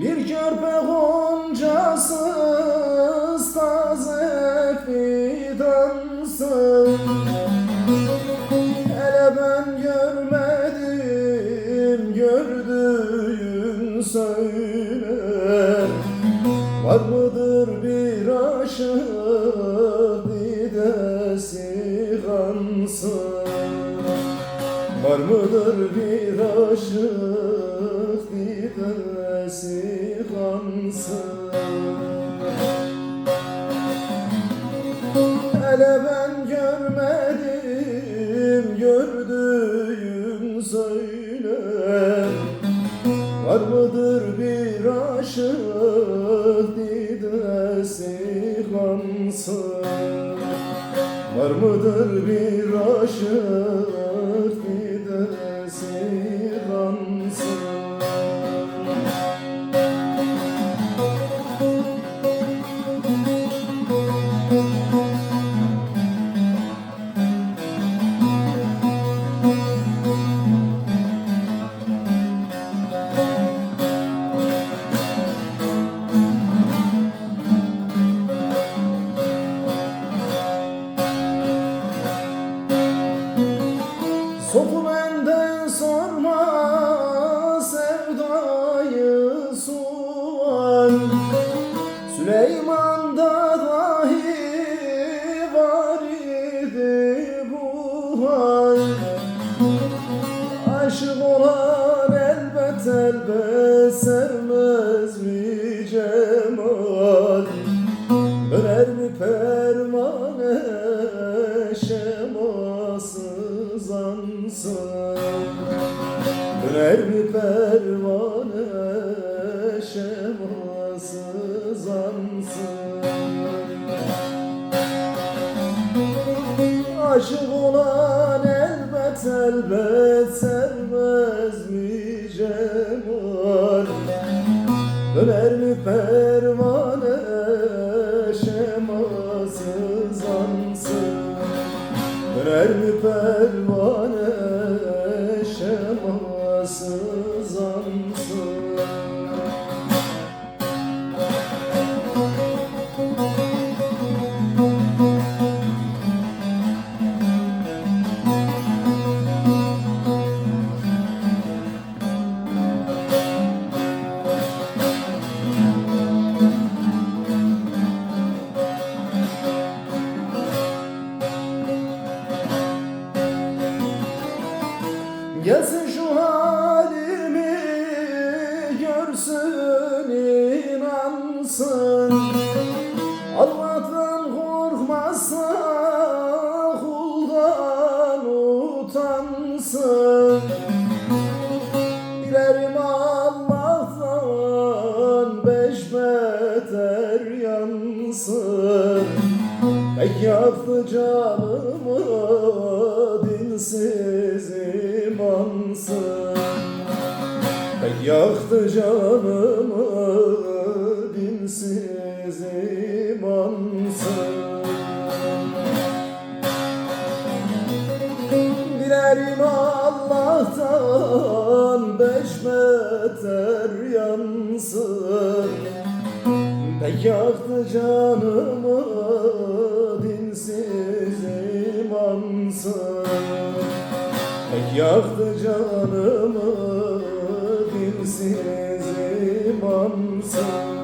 Bir körpe goncasız taze fidansın. Hele ben görmedim gördüğün söyle. Var mıdır bir aşık kansın Var mıdır bir aşık didesi kansın Hele ben görmedim gördüğün söyle. Var mıdır bir aşık didesi kansın Var mıdır bir aşık Sofu benden sorma sevdayı sual. Süleyman'da dahi var idi bu hal. Aşık olan elbet elbet sevmez mi cemal? Döner mi pervane şemasız ansın Döner pervane şemasız ansın Aşık olan elbet elbet Döner mi pervane Gelsin şu halimi görsün inansın. Allah'tan korkmazsa kuldan utansın. Dilerim Allah'tan beş beter yansın. Pek yaktı canımı dinsiz yaktı canımı dinsiz imansın Dilerim Allah'tan beş beter yansın. Pek yaktı canımı dinsiz imansın Pek yaktı canımı dinsiz imansın